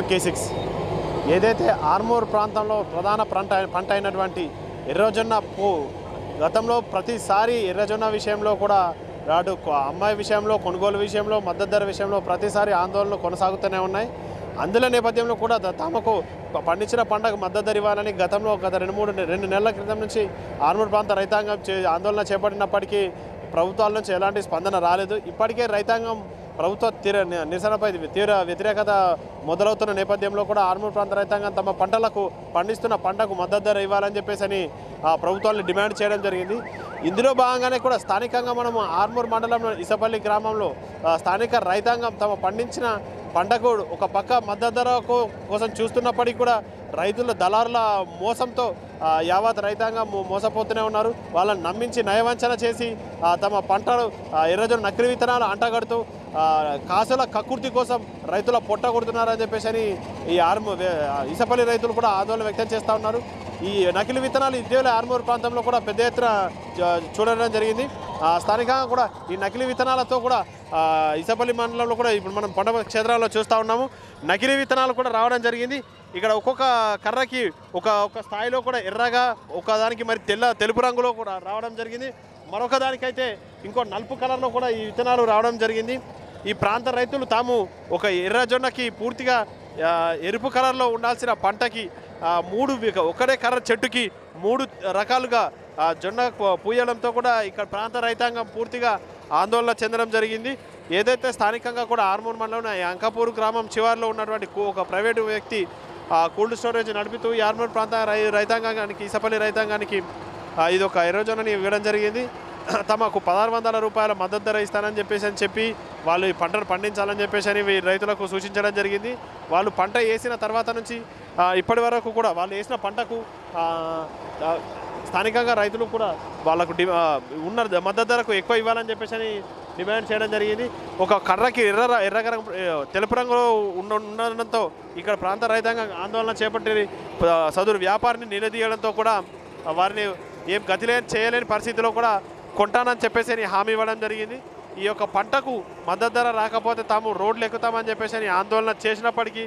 కే six ఏదైతే ఆర్మూర్ ప్రాంతంలో ప్రధాన పంట పంట అయినటువంటి ఎర్రజొన్న పూ గతంలో ప్రతిసారి ఎర్రజొన్న విషయంలో కూడా రాడు అమ్మాయి విషయంలో కొనుగోలు విషయంలో మద్దతు ధర విషయంలో ప్రతిసారి ఆందోళనలు కొనసాగుతూనే ఉన్నాయి. అందులో నేపథ్యంలో కూడా తమకు పండించిన పంటకు మద్దతు ధర ఇవ్వాలని గతంలో గత రెండు మూడు రెండు నెలల క్రితం నుంచి ఆర్మూర్ ప్రాంత రైతాంగం చే- ఆందోళన చేపట్టినప్పటికీ ప్రభుత్వాల నుంచి ఎలాంటి స్పందన రాలేదు. ఇప్పటికే రైతాంగం ప్రభుత్వ తీవ్ర నిరసనపై తీవ్ర వ్యతిరేకత మొదలవుతున్న నేపథ్యంలో కూడా ఆర్మూర్ ప్రాంత రైతాంగం తమ పంటలకు పండిస్తున్న పంటకు మద్దతు ధర ఇవ్వాలని చెప్పేసి అని ఆ డిమాండ్ చేయడం జరిగింది. ఇందులో భాగంగానే కూడా స్థానికంగా మనం ఆర్మూర్ మండలంలో ఇసపల్లి గ్రామంలో స్థానిక రైతాంగం తమ పండించిన పంటకు ఒక పక్క మద్దతు ధర కోసం చూస్తున్నప్పటికీ కూడా రైతుల దళారుల మోసంతో యావత్ రైతాంగం మోసపోతూనే ఉన్నారు. వాళ్ళని నమ్మించి నయవంచన చేసి తమ పంటలు ఆ, ఎర్రజొన్న నకిలీ విత్తనాలు అంటగడుతూ కాసుల కక్కుర్తి కోసం రైతుల పొట్ట కొడుతున్నారని చెప్పేసి అని ఈ ఆర్మూ ఇసపల్లి రైతులు కూడా ఆందోళన వ్యక్తం చేస్తూ ఉన్నారు. ఈ నకిలీ విత్తనాలు ఇటీవల ఆర్మూర్ ప్రాంతంలో కూడా పెద్ద ఎత్తున చూడడం జరిగింది. ఆ, స్థానికంగా కూడా ఈ నకిలీ విత్తనాలతో కూడా ఇసపల్లి మండలంలో కూడా ఇప్పుడు మనం పంట క్షేత్రాల్లో చూస్తూ ఉన్నాము. నకిలీ విత్తనాలు కూడా రావడం జరిగింది. ఇక్కడ ఒక్కొక్క కర్రకి ఒక ఒక స్థాయిలో కూడా ఎర్రగా ఒక దానికి మరి తెల్ల తెలుపు రంగులో కూడా రావడం జరిగింది. మరొక దానికైతే ఇంకో నలుపు కలర్లో కూడా ఈ విత్తనాలు రావడం జరిగింది. ఈ ప్రాంత రైతులు తాము ఒక ఎర్రజొన్నకి పూర్తిగా ఎరుపు కలర్లో ఉండాల్సిన పంటకి మూడు ఒకటే కర్ర చెట్టుకి మూడు రకాలుగా జొన్న పూయడంతో కూడా ఇక్కడ ప్రాంత రైతాంగం పూర్తిగా ఆందోళన చెందడం జరిగింది. ఏదైతే స్థానికంగా కూడా ఆర్మూర్ మండలం ఈ అంకాపూర్ గ్రామం చివరిలో ఉన్నటువంటి ఒక ప్రైవేటు వ్యక్తి కోల్డ్ స్టోరేజ్ నడుపుతూ ఈ ఆర్మూర్ ప్రాంత రై రైతాంగానికి ఇసపల్లి రైతాంగానికి ఇది ఒక ఎర్రజొన్నని ఇవ్వడం జరిగింది. తమకు పదహారు వందల రూపాయల మద్దతు ధర ఇస్తానని చెప్పేసి అని చెప్పి వాళ్ళు ఈ పంటను పండించాలని చెప్పేసి అని వీ- రైతులకు సూచించడం జరిగింది. వాళ్ళు పంట వేసిన తర్వాత నుంచి ఇప్పటి వరకు కూడా వాళ్ళు వేసిన పంటకు స్థానికంగా రైతులు కూడా వాళ్ళకు ఉన్న మద్దతు ధరకు ఎక్కువ ఇవ్వాలని చెప్పేసి అని డిమాండ్ చేయడం జరిగింది. ఒక కర్రకి ఎర్ర ఎర్ర రంగు తెలుపు రంగులో ఉండ ఉండడంతో ఇక్కడ ప్రాంత రైతాంగం ఆందోళన చేపట్టి సదురు సదరు వ్యాపారిని నిలదీయడంతో కూడా వారిని ఏం గతి చేయలేని పరిస్థితిలో కూడా కొంటానని చెప్పేసి అని హామీ ఇవ్వడం జరిగింది. ఈ యొక్క పంటకు మద్దతు ధర రాకపోతే తాము రోడ్లు ఎక్కుతామని చెప్పేసి అని ఆందోళన చేసినప్పటికీ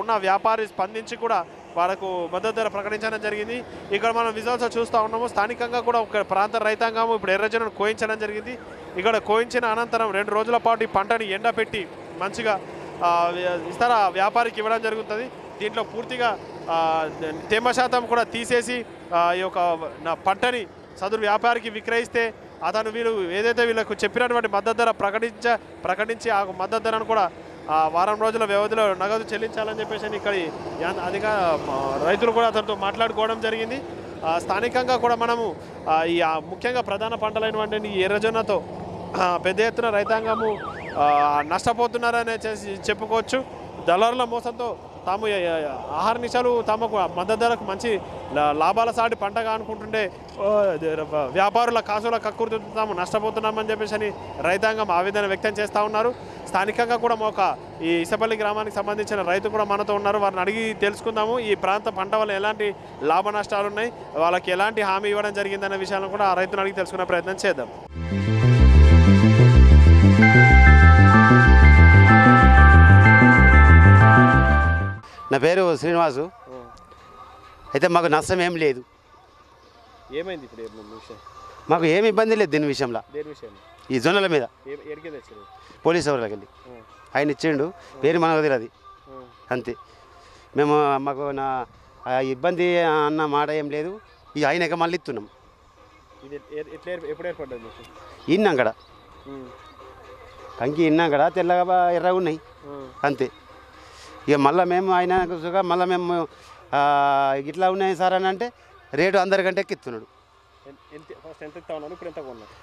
ఉన్న వ్యాపారి స్పందించి కూడా వాళ్ళకు మద్దతు ధర ప్రకటించడం జరిగింది. ఇక్కడ మనం విజువల్స్ చూస్తూ ఉన్నాము. స్థానికంగా కూడా ఒక ప్రాంత రైతాంగం ఇప్పుడు ఎర్రజనను కోయించడం జరిగింది. ఇక్కడ కోయించిన అనంతరం రెండు రోజుల పాటు ఈ పంటని ఎండపెట్టి మంచిగా ఆ, ఇతర వ్యాపారికి ఇవ్వడం జరుగుతుంది. దీంట్లో పూర్తిగా తేమ శాతం కూడా తీసేసి ఈ యొక్క పంటని సదురు వ్యాపారికి విక్రయిస్తే అతను వీళ్ళు ఏదైతే వీళ్ళకు చెప్పినటువంటి మద్దతు ధర ప్రకటించ ప్రకటించి ఆ మద్దతు ధరను కూడా ఆ వారం రోజుల వ్యవధిలో నగదు చెల్లించాలని చెప్పేసి ఇక్కడ అధిక రైతులు కూడా అతనితో మాట్లాడుకోవడం జరిగింది. స్థానికంగా కూడా మనము ఈ ముఖ్యంగా ప్రధాన పంటలైనటువంటి ఈ ఎర్రజొన్నతో పెద్ద ఎత్తున రైతాంగము నష్టపోతున్నారనే చేసి చెప్పుకోవచ్చు. దళారుల మోసంతో తాము ఆహార నిశాలు తమకు మద్దతు ధరకు మంచి లాభాల సాటి పంటగా అనుకుంటుంటే వ్యాపారుల కాసుల కక్కుర్తి నష్టపోతున్నామని చెప్పేసి అని రైతాంగం ఆవేదన వ్యక్తం చేస్తూ ఉన్నారు. స్థానికంగా కూడా ఒక ఈ ఇసపల్లి గ్రామానికి సంబంధించిన రైతు కూడా మనతో ఉన్నారు. వారిని అడిగి తెలుసుకుందాము ఈ ప్రాంత పంట వల్ల ఎలాంటి లాభ నష్టాలు ఉన్నాయి వాళ్ళకి ఎలాంటి హామీ ఇవ్వడం జరిగిందనే విషయాలను కూడా ఆ రైతును అడిగి తెలుసుకునే ప్రయత్నం చేద్దాం. నా పేరు శ్రీనివాసు. అయితే మాకు నష్టం ఏం లేదు. ఏమైంది ఇప్పుడు మాకు ఏమి ఇబ్బంది లేదు దీని విషయంలో. ఈ జొన్నల మీద. పోలీస్ ఎవరికి వెళ్ళి. ఆయన ఇచ్చిండు. పేరు మనకు తెలియదు అంతే. మేము మాకు నా ఇబ్బంది అన్న మాట ఏం లేదు. ఈ ఆయనక మళ్ళీ ఇస్తున్నాం. ఇన్నాం కదా. కంకి ఇన్నాం కదా తెల్లగా ఎర్రగా ఉన్నాయి. అంతే. ఇక మళ్ళీ మేము ఆయన మళ్ళీ మేము ఇట్లా ఉన్నాయి సార్ అని అంటే రేటు అందరికంటే ఎక్కిస్తున్నాడు.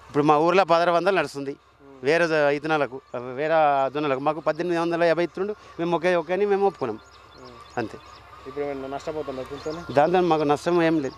ఇప్పుడు మా ఊర్లో పదహారు వందలు నడుస్తుంది. వేరే ఇతనాలకు వేరే జొన్నలకు మాకు పద్దెనిమిది వందల యాభై ఇస్తుండు. మేము ఒకే ఒకేని మేము ఒప్పుకున్నాం. అంతే. ఇప్పుడు కొంచెం దాంతో మాకు నష్టం ఏం లేదు.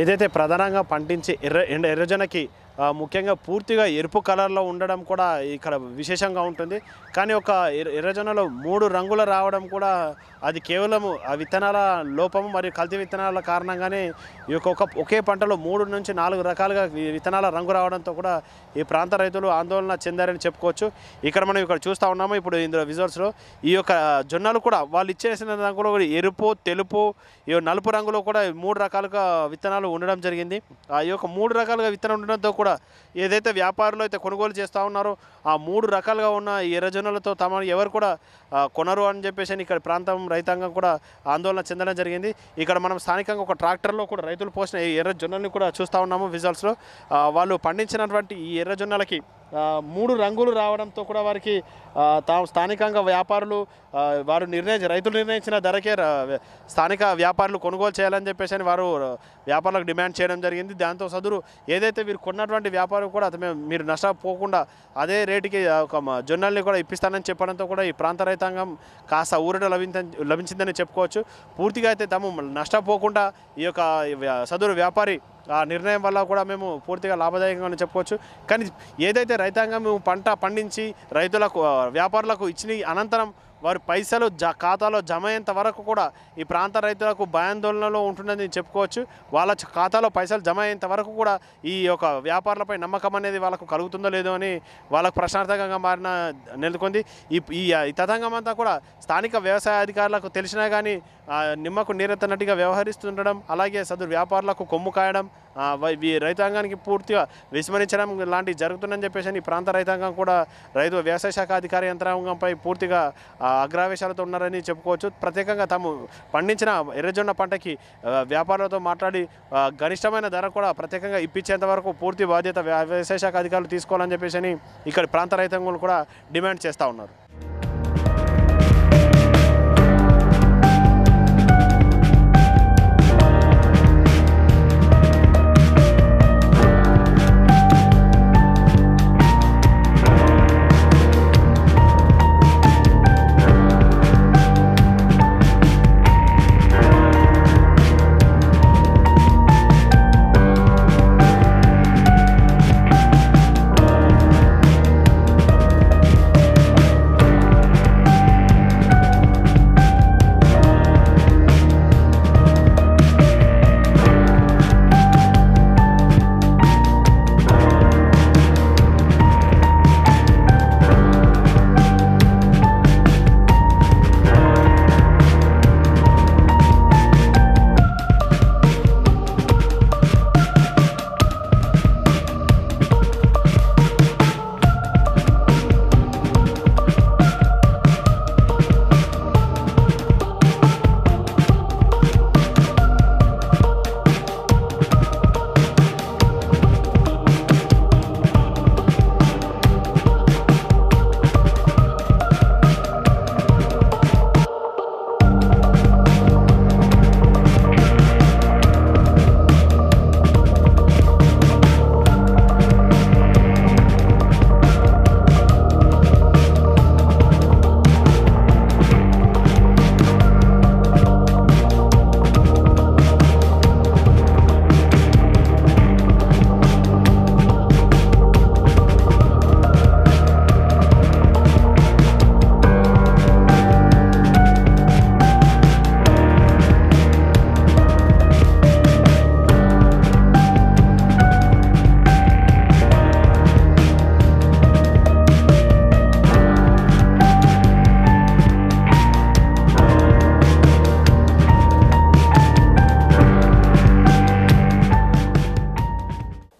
ఏదైతే ప్రధానంగా పండించే ఎర్ర ఎండ ఎర్రజనకి ముఖ్యంగా పూర్తిగా ఎరుపు కలర్లో ఉండడం కూడా ఇక్కడ విశేషంగా ఉంటుంది. కానీ ఒక ఎర్ర ఎర్రజొన్నలో మూడు రంగులు రావడం కూడా అది కేవలం ఆ విత్తనాల లోపము మరియు కల్తీ విత్తనాల కారణంగానే ఈ యొక్క ఒకే పంటలో మూడు నుంచి నాలుగు రకాలుగా విత్తనాల రంగు రావడంతో కూడా ఈ ప్రాంత రైతులు ఆందోళన చెందారని చెప్పుకోవచ్చు. ఇక్కడ మనం ఇక్కడ చూస్తూ ఉన్నాము ఇప్పుడు ఇందులో విజువల్స్లో ఈ యొక్క జొన్నలు కూడా వాళ్ళు ఇచ్చేసిన రంగులో కూడా ఎరుపు తెలుపు ఈ నలుపు రంగులో కూడా మూడు రకాలుగా విత్తనాలు ఉండడం జరిగింది. ఆ యొక్క మూడు రకాలుగా విత్తనం ఉండడంతో కూడా ఏదైతే వ్యాపారులు అయితే కొనుగోలు చేస్తూ ఉన్నారో ఆ మూడు రకాలుగా ఉన్న ఈ ఎర్రజొన్నలతో తమ ఎవరు కూడా కొనరు అని చెప్పేసి ఇక్కడ ప్రాంతం రైతాంగం కూడా ఆందోళన చెందడం జరిగింది. ఇక్కడ మనం స్థానికంగా ఒక ట్రాక్టర్లో కూడా రైతులు పోసిన ఈ ఎర్రజొన్నల్ని కూడా చూస్తూ ఉన్నాము విజువల్స్లో. వాళ్ళు పండించినటువంటి ఈ ఎర్రజొన్నలకి మూడు రంగులు రావడంతో కూడా వారికి తాము స్థానికంగా వ్యాపారులు వారు నిర్ణయించి రైతులు నిర్ణయించిన ధరకే స్థానిక వ్యాపారులు కొనుగోలు చేయాలని చెప్పేసి అని వారు వ్యాపారులకు డిమాండ్ చేయడం జరిగింది. దాంతో సదురు ఏదైతే వీరు కొన్నటువంటి వ్యాపారం కూడా అతను మీరు నష్టపోకుండా అదే రేటుకి ఒక జొన్నల్ని కూడా ఇప్పిస్తానని చెప్పడంతో కూడా ఈ ప్రాంత రైతాంగం కాస్త ఊరట లభించ లభించిందని చెప్పుకోవచ్చు. పూర్తిగా అయితే తాము నష్టపోకుండా ఈ యొక్క సదురు వ్యాపారి ఆ నిర్ణయం వల్ల కూడా మేము పూర్తిగా లాభదాయకంగా చెప్పుకోవచ్చు. కానీ ఏదైతే రైతాంగం మేము పంట పండించి రైతులకు వ్యాపారులకు ఇచ్చిన అనంతరం వారి పైసలు జ ఖాతాలో జమ అయ్యేంత వరకు కూడా ఈ ప్రాంత రైతులకు భయాందోళనలో ఉంటుందని చెప్పుకోవచ్చు. వాళ్ళ ఖాతాలో పైసలు జమ అయ్యేంత వరకు కూడా ఈ యొక్క వ్యాపారులపై నమ్మకం అనేది వాళ్ళకు కలుగుతుందో లేదో అని వాళ్ళకు ప్రశ్నార్థకంగా మారిన నెలకొంది. ఈ ఈ ఈ తతంగం అంతా కూడా స్థానిక వ్యవసాయ అధికారులకు తెలిసినా కానీ నిమ్మకు నీరెత్తనట్టుగా వ్యవహరిస్తుండడం అలాగే సదురు వ్యాపారులకు కొమ్ము కాయడం రైతాంగానికి పూర్తిగా విస్మరించడం లాంటివి జరుగుతుందని చెప్పేసి అని ఈ ప్రాంత రైతాంగం కూడా రైతు వ్యవసాయ శాఖ అధికారి యంత్రాంగంపై పూర్తిగా అగ్రావేశాలతో ఉన్నారని చెప్పుకోవచ్చు. ప్రత్యేకంగా తాము పండించిన ఎర్రజొన్న పంటకి వ్యాపారులతో మాట్లాడి గరిష్టమైన ధర కూడా ప్రత్యేకంగా ఇప్పించేంత వరకు పూర్తి బాధ్యత వ్యవసాయ శాఖ అధికారులు తీసుకోవాలని చెప్పేసి అని ఇక్కడ ప్రాంత రైతాంగం కూడా డిమాండ్ చేస్తూ ఉన్నారు.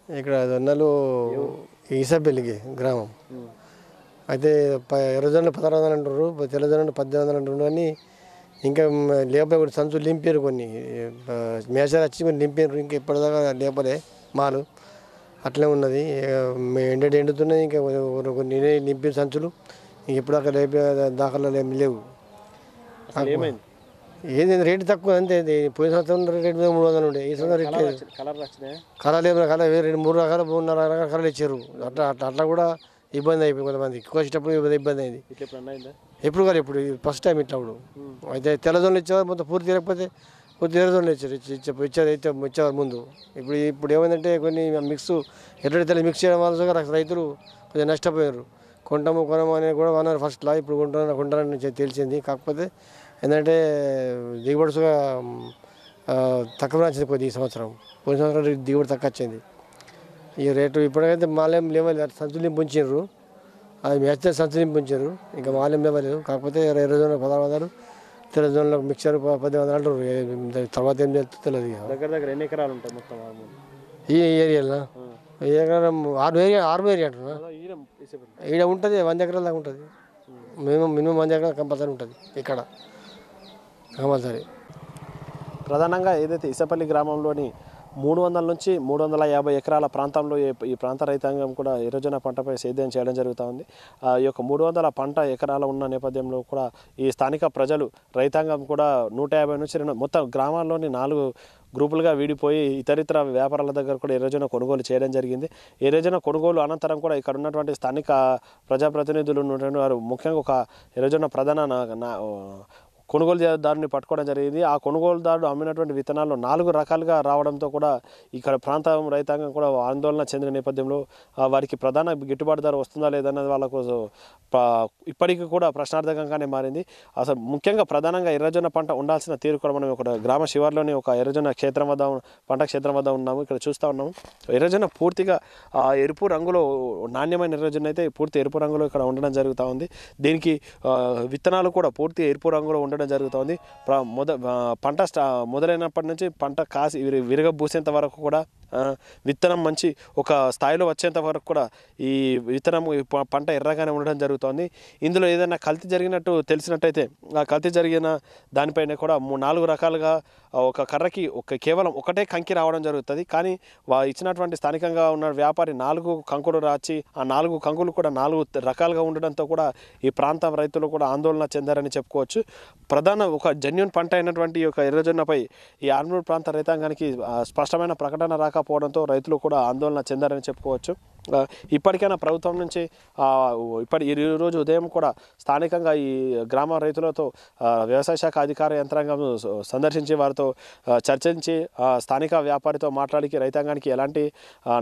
ఇక్కడ దొన్నలు ఈసపల్లికి గ్రామం. అయితే ప ఎర్రజొన్న పదహారు వందలు అంటారు తెల్లజొన్న పద్దెనిమిది వందలు అంటారు కానీ ఇంకా లేపలే కొన్ని సంచులు నింపారు కొన్ని. మేషాలు వచ్చి కొన్ని నింపారు ఇంకా ఇప్పటిదాకా లేపలే మాలు. అట్లే ఉన్నది. ఎండటి ఎండుతున్నాయి ఇంకా కొన్ని- నింపిన సంచులు. ఇంక ఇప్పుడు అక్కడ లేపే దాఖలు ఏమి లేవు. ఏమైంది? ఏది రేటు తక్కువ అంతే పోయిన సంవత్సరం రేటు మీద మూడు వందలు ఉండే ఈ సంవత్సరం రేట్ లేదు కలర్ కళ వేరే రెండు మూడు రకాల మూడున్నర రకాల కళలు ఇచ్చారు. అట్లా అట్లా అట్లా కూడా ఇబ్బంది అయిపోయింది కొంతమంది. కోసేటప్పుడు ఇబ్బంది ఇబ్బంది అయింది. ఎప్పుడు కాదు ఇప్పుడు ఫస్ట్ టైం ఇట్లా అయితే తెల్లజొన్నలు ఇచ్చేవారు మొత్తం పూర్తి లేకపోతే కొద్ది ఎర్రజొన్న ఇచ్చారు ఇచ్చి ఇచ్చే ఇచ్చారు అయితే ఇచ్చేవారు ముందు. ఇప్పుడు ఇప్పుడు ఏమైందంటే కొన్ని మిక్స్ ఎర్రడితలు మిక్స్ చేయడం వల్ల రైతులు కొంచెం నష్టపోయారు. కొంటాము కొనము అనేది కూడా అన్నారు ఫస్ట్లో ఇప్పుడు కొంటాను కొంటానని చె- తెలిసింది కాకపోతే ఏంటంటే దిగుబడి సుగా ఆ, తక్కువ వచ్చింది కొద్ది ఈ సంవత్సరం. పోయిన సంవత్సరం దిగుబడి తక్కువ వచ్చింది. ఈ రేటు ఇప్పటికైతే మాలేం లేవలేదు. సంచులు ఉంచారు అది మేస్తే సంచులు ఉంచారు ఇంకా మాలేం లేవలేదు. కాకపోతే ఇరవై జొన్న పదహారు వందలు తెల్ల జొన్నలకు మిక్చర్ పది వందలు అంటారు తర్వాత ఏం చేస్తుందో తెలియదు. దగ్గర దగ్గర ఎన్ని ఎకరాలు ఉంటాయి మొత్తం ఈ ఏరియాలో? ఈ ఎకరం ఆరు ఏరియా ఆరు ఏరియా అంటున్నా. ఈడ ఉంటుంది. వంద ఎకరాల దాకా ఉంటుంది. మినిమం మినిమం వంద ఎకరాలు కంపల్సరీ ఉంటుంది ఇక్కడ. కంపల్సరీ ప్రధానంగా ఏదైతే ఇసపల్లి గ్రామంలోని మూడు వందల నుంచి మూడు వందల యాభై ఎకరాల ప్రాంతంలో ఈ- ఈ ప్రాంత రైతాంగం కూడా ఎర్రజొన్న పంటపై సేద్యం చేయడం జరుగుతూ ఉంది. ఆ యొక్క మూడు వందల పంట ఎకరాల ఉన్న నేపథ్యంలో కూడా ఈ స్థానిక ప్రజలు రైతాంగం కూడా నూట యాభై నుంచి రెండు మొత్తం గ్రామాల్లోని నాలుగు గ్రూపులుగా విడిపోయి ఇతరితర వ్యాపారాల దగ్గర కూడా ఎర్రజొన్న కొనుగోలు చేయడం జరిగింది. ఎర్రజొన్న కొనుగోలు అనంతరం కూడా ఇక్కడ ఉన్నటువంటి స్థానిక ప్రజాప్రతినిధులు ఉన్నటువంటి వారు ముఖ్యంగా ఒక ఎర్రజొన్న ప్రధాన కొనుగోలుదారుని పట్టుకోవడం జరిగింది. ఆ కొనుగోలుదారుడు అమ్మినటువంటి విత్తనాలు నాలుగు రకాలుగా రావడంతో కూడా ఇక్కడ ప్రాంతం రైతాంగం కూడా ఆందోళన చెందిన నేపథ్యంలో వారికి ప్రధాన గిట్టుబాటు ధర వస్తుందా లేదన్నది వాళ్ళకు ఇప్పటికీ కూడా ప్రశ్నార్థకంగానే మారింది. అసలు ముఖ్యంగా ప్రధానంగా ఎర్రజొన్న పంట ఉండాల్సిన తీరు కూడా మనం ఒక గ్రామ శివార్లోని ఒక ఎర్రజొన్న క్షేత్రం వద్ద పంట క్షేత్రం వద్ద ఉన్నాము. ఇక్కడ చూస్తూ ఉన్నాము. ఎర్రజొన్న పూర్తిగా ఆ, ఎరుపు రంగులో నాణ్యమైన ఎర్రజొన్న అయితే పూర్తి ఎరుపు రంగులో ఇక్కడ ఉండడం జరుగుతూ ఉంది. దీనికి విత్తనాలు కూడా పూర్తి ఎరుపు రంగులో ఉండడం జరుగుతుంది. ప్ర- మొద పంట స్టా మొదలైనప్పటి నుంచి పంట కాసి విరి- విరగబూసేంత వరకు కూడా విత్తనం మంచి ఒక స్థాయిలో వచ్చేంత వరకు కూడా ఈ విత్తనం ఈ పంట ఎర్రగానే ఉండడం జరుగుతోంది. ఇందులో ఏదైనా కల్తీ జరిగినట్టు తెలిసినట్టయితే ఆ కల్తీ జరిగిన దానిపైన కూడా నాలుగు రకాలుగా ఒక కర్రకి ఒక కేవలం ఒకటే కంకి రావడం జరుగుతుంది. కానీ వా ఇచ్చినటువంటి స్థానికంగా ఉన్న వ్యాపారి నాలుగు కంకులు రాచి ఆ నాలుగు కంకులు కూడా నాలుగు రకాలుగా ఉండడంతో కూడా ఈ ప్రాంతం రైతులు కూడా ఆందోళన చెందారని చెప్పుకోవచ్చు. ప్రధాన ఒక జెన్యున్ పంట అయినటువంటి ఈ యొక్క ఎర్రజొన్నపై ఈ ఆర్మూర్ ప్రాంత రైతాంగానికి స్పష్టమైన ప్రకటన రాక రాకపోవడంతో రైతులు కూడా ఆందోళన చెందారని చెప్పుకోవచ్చు. ఇప్పటికైనా ప్రభుత్వం నుంచి ఇప్పటి ఈ రోజు ఉదయం కూడా స్థానికంగా ఈ గ్రామ రైతులతో వ్యవసాయ శాఖ అధికార యంత్రాంగం సందర్శించి వారితో చర్చించి స్థానిక వ్యాపారితో మాట్లాడికి రైతాంగానికి ఎలాంటి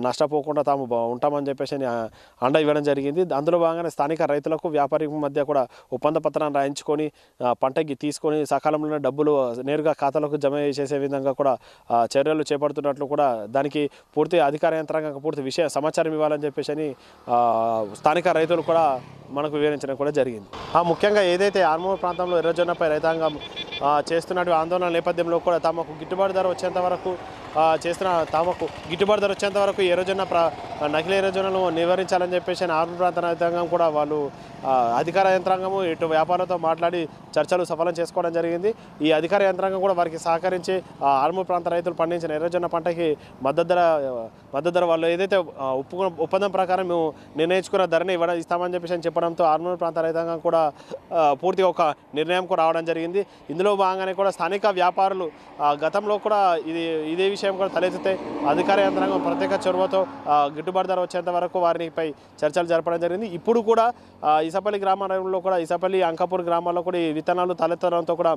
నష్టపోకుండా తాము బా- ఉంటామని చెప్పేసి అండ ఇవ్వడం జరిగింది. అందులో భాగంగానే స్థానిక రైతులకు వ్యాపారి మధ్య కూడా ఒప్పంద పత్రాన్ని రాయించుకొని పంటకి తీసుకొని సకాలంలోనే డబ్బులు నేరుగా ఖాతాలకు జమ చేసే విధంగా కూడా చర్యలు చేపడుతున్నట్లు కూడా దానికి పూర్తి అధికార యంత్రాంగం పూర్తి విషయ సమాచారం ఇవ్వాలని చెప్పేసి అని స్థానిక రైతులు కూడా మనకు వివరించడం కూడా జరిగింది. ఆ, ముఖ్యంగా ఏదైతే ఆర్మూర్ ప్రాంతంలో ఎర్రజొన్నపై రైతాంగం చేస్తున్నటువంటి ఆందోళన నేపథ్యంలో కూడా తమకు గిట్టుబాటు ధర వచ్చేంత వరకు చేస్తున్న తమకు గిట్టుబాటు ధర వచ్చేంత వరకు ఎర్రజొన్న ప్ర నకిలీ ఎర్రజొన్నను నివారించాలని చెప్పేసి అని ఆర్మూర్ ప్రాంత రైతాంగం కూడా వాళ్ళు అధికార యంత్రాంగము ఇటు వ్యాపారులతో మాట్లాడి చర్చలు సఫలం చేసుకోవడం జరిగింది. ఈ అధికార యంత్రాంగం కూడా వారికి సహకరించి ఆ, ఆర్మూర్ ప్రాంత రైతులు పండించిన ఎర్రజొన్న పంటకి మద్దతు ధర మద్దతు ధర వాళ్ళు ఏదైతే ఒప్పుకు ఒప్పందం ప్రకారం మేము నిర్ణయించుకున్న ధరని ఇవ్వడం ఇస్తామని చెప్పేసి అని చెప్పడంతో ఆర్మూర్ ప్రాంత రైతాంగం కూడా పూర్తిగా ఒక కూడా రావడం జరిగింది. ఇందులో భాగంగానే కూడా స్థానిక వ్యాపారులు గతంలో కూడా ఇది ఇదే విషయం కూడా తలెత్తితే అధికార యంత్రాంగం ప్రత్యేక చొరవతో గిట్టుబాటు ధర వచ్చేంత వరకు వారిపై చర్చలు జరపడం జరిగింది. ఇప్పుడు కూడా ఇసపల్లి గ్రామంలో కూడా ఇసపల్లి అంకాపూర్ గ్రామాల్లో కూడా ఈ విత్తనాలు తలెత్తడంతో కూడా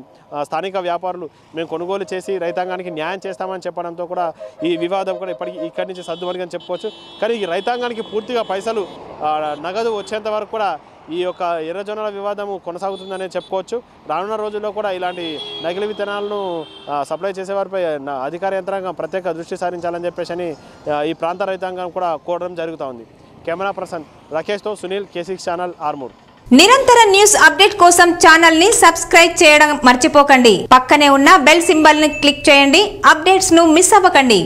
స్థానిక వ్యాపారులు మేము కొనుగోలు చేసి రైతాంగానికి న్యాయం చేస్తామని చెప్పడంతో కూడా ఈ వివాదం కూడా ఇప్పటికి ఇక్కడి నుంచి సర్దుమణిగని చెప్పుకోవచ్చు. కానీ ఈ రైతాంగానికి పూర్తిగా పైసలు నగదు వచ్చేంత వరకు కూడా ఈ యొక్క ఎర్రజొన్నల వివాదము కొనసాగుతుందనే చెప్పుకోవచ్చు. రానున్న రోజుల్లో కూడా ఇలాంటి నకిలీ విత్తనాలను సప్లై చేసేవారిపై అధికార యంత్రాంగం ప్రత్యేక దృష్టి సారించాలని చెప్పేసి ఈ ప్రాంత రైతాంగం కూడా కోరడం జరుగుతూ ఉంది. Camera person రకేష్తో Sunil K six channel Armoor. నిరంతర న్యూస్ అప్డేట్ కోసం ఛానల్ని సబ్స్క్రైబ్ చేయడం మర్చిపోకండి. పక్కనే ఉన్న బెల్ సింబల్ని క్లిక్ చేయండి. అప్డేట్స్ను మిస్ అవ్వకండి.